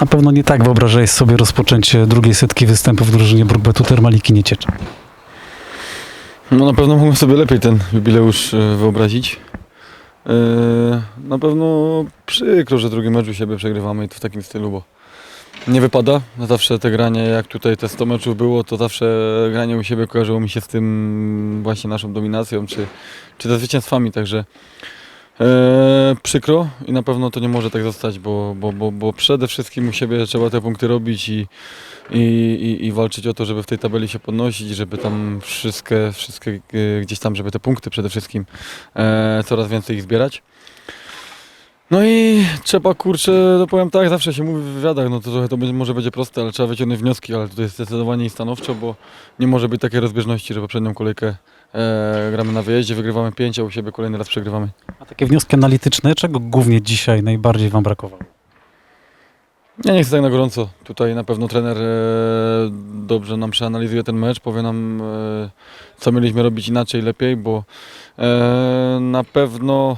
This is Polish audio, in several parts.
Na pewno nie tak wyobrażałeś sobie rozpoczęcie drugiej setki występu w drużynie Brukbetu Termaliki Nieciecza. No na pewno mogłem sobie lepiej ten jubileusz e, wyobrazić. E, Na pewno przykro, że drugi mecz u siebie przegrywamy i to w takim stylu, bo nie wypada. Zawsze te granie, jak tutaj te 100 meczów było, to zawsze granie u siebie kojarzyło mi się z tym właśnie naszą dominacją, czy, czy ze zwycięstwami, także e, przykro i na pewno to nie może tak zostać, bo, bo, bo, bo przede wszystkim u siebie trzeba te punkty robić i, i, i, i walczyć o to, żeby w tej tabeli się podnosić, żeby tam wszystkie, wszystkie e, gdzieś tam, żeby te punkty przede wszystkim e, coraz więcej ich zbierać. No i trzeba, kurczę, no powiem tak, zawsze się mówi w wywiadach, no to trochę to będzie, może będzie proste, ale trzeba wyciągnąć wnioski, ale tutaj jest zdecydowanie i stanowczo, bo nie może być takiej rozbieżności, że poprzednią kolejkę e, gramy na wyjeździe, wygrywamy 5, a u siebie kolejny raz przegrywamy. A takie wnioski analityczne, czego głównie dzisiaj najbardziej Wam brakowało? Ja nie chcę tak na gorąco. Tutaj na pewno trener e, dobrze nam przeanalizuje ten mecz, powie nam, e, co mieliśmy robić inaczej, lepiej, bo e, na pewno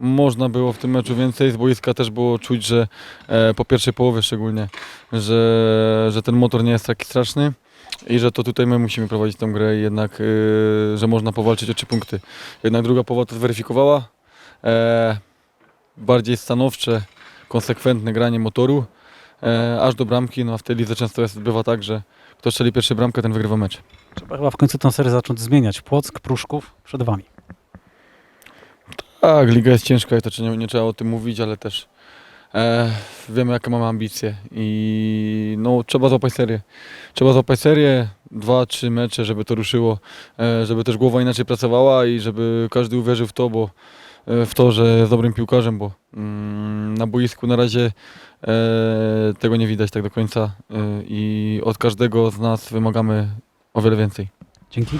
można było w tym meczu więcej. Z boiska też było czuć, że e, po pierwszej połowie szczególnie, że, że ten motor nie jest taki straszny. I że to tutaj my musimy prowadzić tę grę jednak, e, że można powalczyć o trzy punkty. Jednak druga połowa to zweryfikowała. E, bardziej stanowcze, konsekwentne granie motoru e, aż do bramki, no a w tej lidze często jest, bywa tak, że kto strzeli pierwszy bramkę, ten wygrywa mecz. Trzeba chyba w końcu tę serię zacząć zmieniać. Płock, Pruszków przed Wami. Tak, liga jest ciężka i to nie, nie trzeba o tym mówić, ale też e, wiemy jakie mamy ambicje i no trzeba złapać serię. Trzeba złapać serię, dwa, trzy mecze, żeby to ruszyło, e, żeby też głowa inaczej pracowała i żeby każdy uwierzył w to, bo e, w to, że jest dobrym piłkarzem, bo mm, na boisku na razie e, tego nie widać tak do końca e, i od każdego z nas wymagamy o wiele więcej. Dzięki.